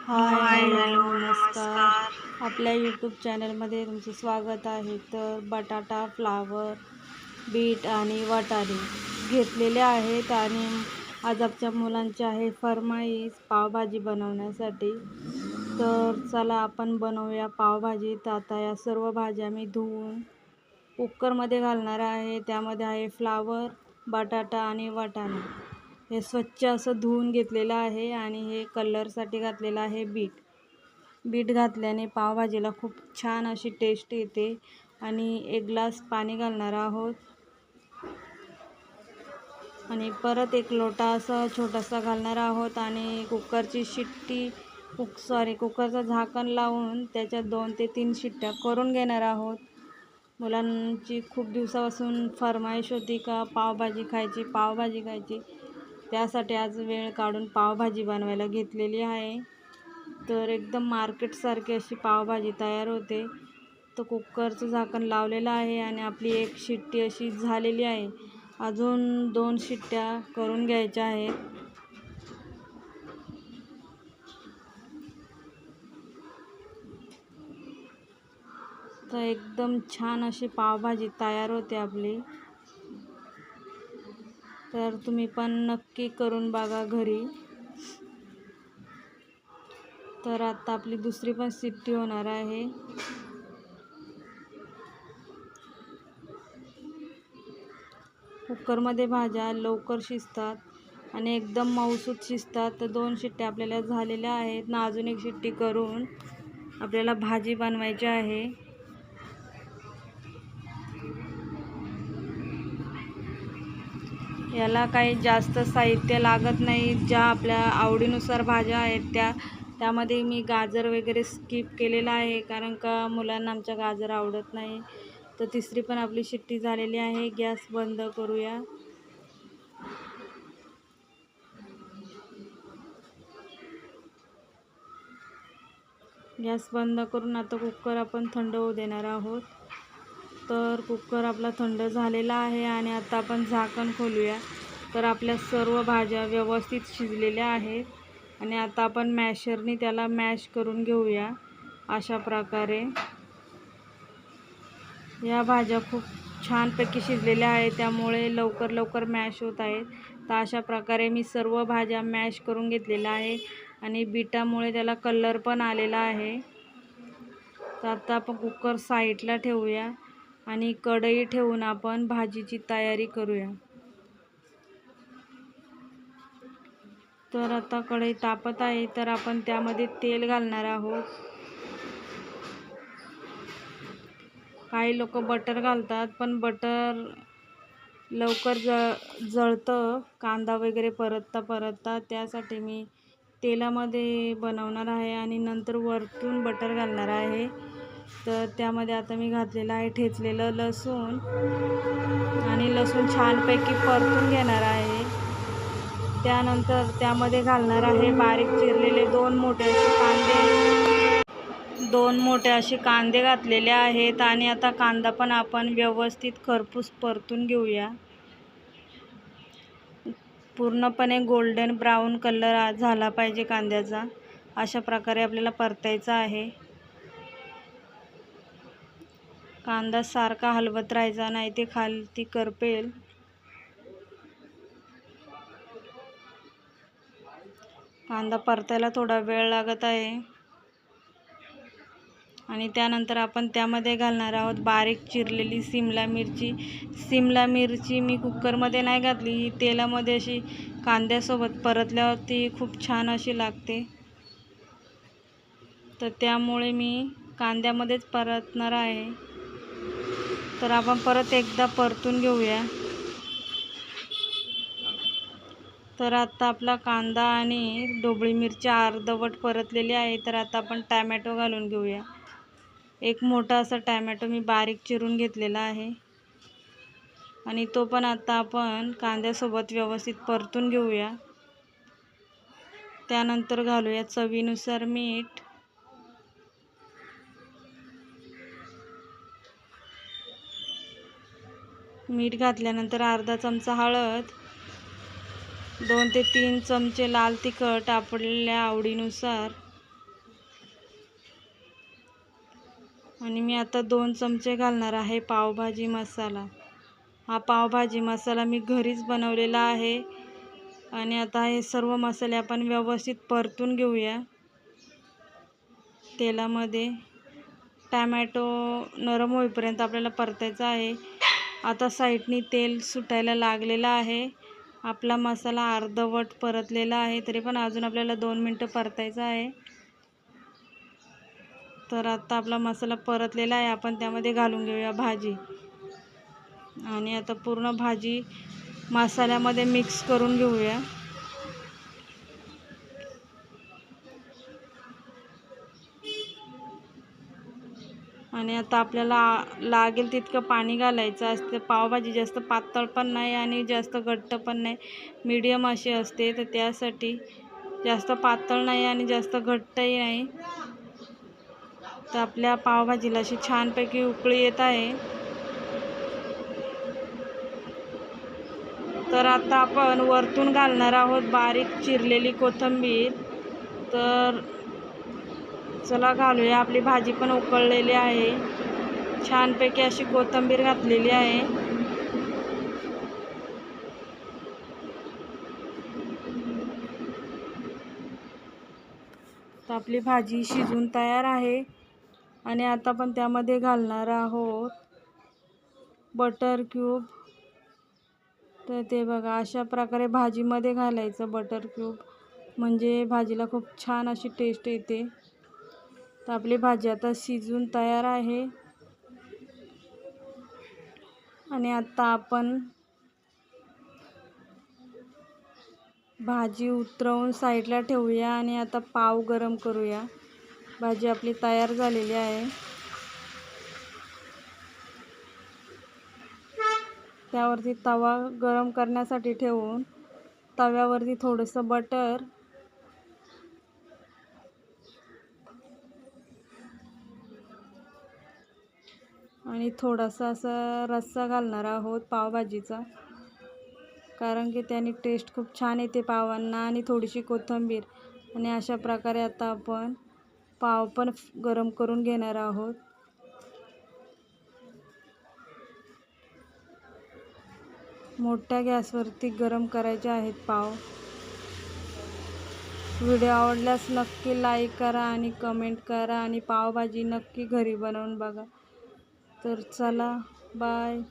Hi hello नमस्कार. आपल्या YouTube चॅनलमध्ये तुमचं स्वागत आहे. तर बटाटा फ्लावर बीट आणि वाटाणे घेतलेले आहेत आणि आज आमच्या मुलांची आहे फरमाईश पावभाजी बनवण्यासाठी. तर चला आपण बनवूया पावभाजी. तर आता या सर्व भाज्या मी धुवून कुकरमध्ये घालणार आहे. त्यामध्ये आहे फ्लावर बटाटा आणि वाटाणे. हे स्वच्छ असं धुवून घेतलेलं आहे आणि हे कलरसाठी घातलेलं आहे बीट. बीट घातल्याने पावभाजीला खूप छान अशी टेस्ट येते आणि एक ग्लास पाणी घालणार आहोत. आणि परत एक लोटा असं छोटासा घालणार आहोत आणि कुकरची शिट्टी कुक सॉरी कुकरचं झाकण लावून त्याच्यात दोन ते तीन शिट्ट्या करून घेणार आहोत. मुलांची खूप दिवसापासून फरमाईश होती का पावभाजी खायची पावभाजी खायची. त्यासाठी आज वेळ काढून पावभाजी बनवायला घेतलेली आहे. तर एकदम मार्केटसारखी अशी पावभाजी तयार होते. तर कुकरचं झाकण लावलेलं आहे आणि आपली एक शिट्टी अशी झालेली आहे. अजून दोन शिट्ट्या करून घ्यायच्या आहेत. तर एकदम छान अशी पावभाजी तयार होते आपली. तर तुम्ही पण नक्की करून बघा घरी. तर आता आपली दुसरी पण सिट्टी होणार आहे. कुकरमध्ये भाज्या लवकर शिजतात आणि एकदम मऊसूत शिजतात. तर दोन शिट्ट्या आपल्याला झालेल्या आहेत. ना अजून एक शिट्टी करून आपल्याला भाजी बनवायची आहे. याला काही जास्त साहित्य लागत नाही. ज्या आपल्या आवडीनुसार भाज्या आहेत त्या त्यामध्ये मी गाजर वगैरे स्किप केलेला आहे. कारण का मुलांना आमच्या गाजर आवडत नाही. तर तिसरी पण आपली शिट्टी झालेली आहे. गॅस बंद करूया. गॅस बंद करून आता कुकर आपण थंड होऊ देणार आहोत. तर कुकर आपला थंड झालेला आहे आणि आता आपण झाकण खोलूया. तर आपल्या सर्व भाज्या व्यवस्थित शिजलेल्या आहेत. आणि आता आपण मॅशरनी त्याला मॅश करून घेऊया अशा प्रकारे. या भाज्या खूप छानपैकी शिजलेल्या आहेत त्यामुळे लवकर लवकर मॅश होत आहेत. तर अशा प्रकारे मी सर्व भाज्या मॅश करून घेतलेल्या आहे आणि बिटामुळे त्याला कलर पण आलेला आहे. तर आता आपण कुकर साईडला ठेवूया. आणि कढई ठेवून आपण भाजीची तयारी करूया. तर आता कढई तापत आहे तर आपण त्यामध्ये तेल घालणार आहोत. काही लोक बटर घालतात पण बटर लवकर जळ जळतं कांदा वगैरे परतता परतता. त्यासाठी मी तेलामध्ये बनवणार आहे आणि नंतर वरतून बटर घालणार आहे. तर त्यामध्ये आता मी घातलेलं आहे ठेचलेलं लसूण. आणि लसूण छानपैकी परतून घेणार आहे. त्यानंतर त्यामध्ये घालणार आहे बारीक चिरलेले दोन मोठे असे कांदे. दोन मोठे असे कांदे घातलेले आहेत आणि आता कांदा पण आपण व्यवस्थित खरपूस परतून घेऊया. पूर्णपणे गोल्डन ब्राऊन कलर झाला पाहिजे कांद्याचा. अशा प्रकारे आपल्याला परतायचा आहे. कांदा सारखा हलवत राहायचा नाही ते खालती करपेल. कांदा परतायला थोडा वेळ लागत आहे. आणि त्यानंतर आपण त्यामध्ये घालणार आहोत बारीक चिरलेली सिमला मिरची. सिमला मिरची मी कुकरमध्ये नाही घातली ही तेलामध्ये अशी कांद्यासोबत परतल्यावर ती खूप छान अशी लागते. तर त्यामुळे मी कांद्यामध्येच परतणार आहे. तर आपण परत एकदा परतून घेऊया. तर आता आपला कांदा आणि ढोबळी मिरची अर्धवट परतलेली आहे. तर आता आपण टॅमॅटो घालून घेऊया. एक मोठा असा टॅमॅटो मी बारीक चिरून घेतलेला आहे. आणि तो पण आता आपण कांद्यासोबत व्यवस्थित परतून घेऊया. त्यानंतर घालूया चवीनुसार मीठ. मीठ घातल्यानंतर अर्धा चमचा हळद दोन ते तीन चमचे लाल तिखट आपल्या आवडीनुसार. आणि मी आता दोन चमचे घालणार आहे पावभाजी मसाला. हा पावभाजी मसाला मी घरीच बनवलेला आहे. आणि आता हे सर्व मसाले आपण व्यवस्थित परतून घेऊया. तेलामध्ये टॅमॅटो नरम होईपर्यंत आपल्याला परतायचा आहे. आता साईडनी तेल सुटायला लागलेलं आहे. आपला मसाला अर्धवट परतलेला आहे. तरी पण अजून आपल्याला दोन मिनटं परतायचं आहे. तर आता आपला मसाला परतलेला आहे. आपण त्यामध्ये घालून घेऊया भाजी. आणि आता पूर्ण भाजी मसाल्यामध्ये मिक्स करून घेऊया. आणि आता आपल्याला लागेल तितकं पाणी घालायचं असते. पावभाजी जास्त पातळ पण नाही आणि जास्त घट्ट पण नाही. मीडियम अशी असते तर त्यासाठी जास्त पातळ नाही आणि जास्त घट्टही नाही. तर आपल्या पावभाजीला अशी छानपैकी उकळी येत आहे. तर आता आपण वरतून घालणार आहोत बारीक चिरलेली कोथिंबीर. तर चला घालूया. आपली भाजी पण उकळलेली आहे. छानपैकी अशी कोथिंबीर घातलेली आहे. तर आपली भाजी शिजून तयार आहे. आणि आता पण त्यामध्ये घालणार आहोत बटर क्यूब. तर ते बघा अशा प्रकारे भाजीमध्ये घालायचं बटर क्यूब. म्हणजे भाजीला खूप छान अशी टेस्ट येते. तर आपली भाजी आता शिजून तयार आहे. आणि आता आपण भाजी उतरवून साईडला ठेवूया आणि आता पाव गरम करूया. भाजी आपली तयार झालेली आहे. त्यावरती तवा गरम करण्यासाठी ठेवून तव्यावरती थोडंसं बटर आणि थोडासा असा रस्सा घालणार आहोत पावभाजीचा. कारण की त्याने टेस्ट खूप छान येते पावांना आणि थोडीशी कोथिंबीर. आणि अशा प्रकारे आता आपण पाव पण गरम करून घेणार आहोत. मोठ्या गॅसवरती गरम करायचे आहेत पाव. व्हिडिओ आवडल्यास नक्की लाईक करा आणि कमेंट करा आणि पावभाजी नक्की घरी बनवून बघा. तर चला बाय